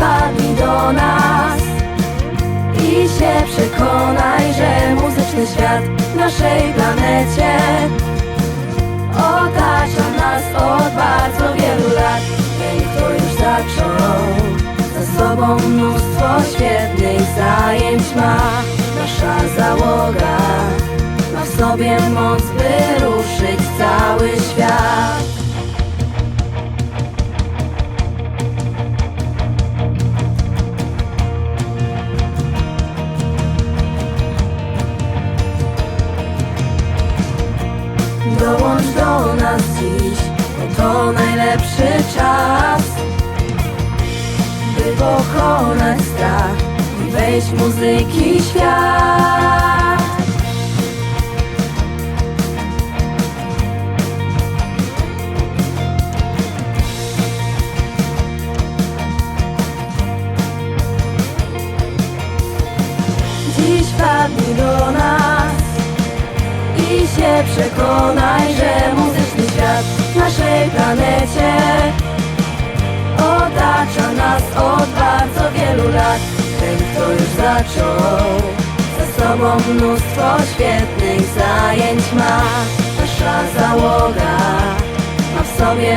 wpadnij do nas. I się przekonaj, że muzyczny świat naszej planecie Otacza nas od bardzo wielu lat. Ten, kto już zaczął. Za sobą mnóstwo świetnych zajęć ma Nasza załoga. Ma w sobie moc, by Dołącz do nas dziś, bo to najlepszy czas By pokonać strach i wejść w muzyki świat. Dziś wpadnij do nas się przekonaj, że muzyczny świat w naszej planecie otacza nas od bardzo wielu lat. Ten, kto już zaczął, ze sobą mnóstwo świetnych zajęć ma. Nasza załoga ma w sobie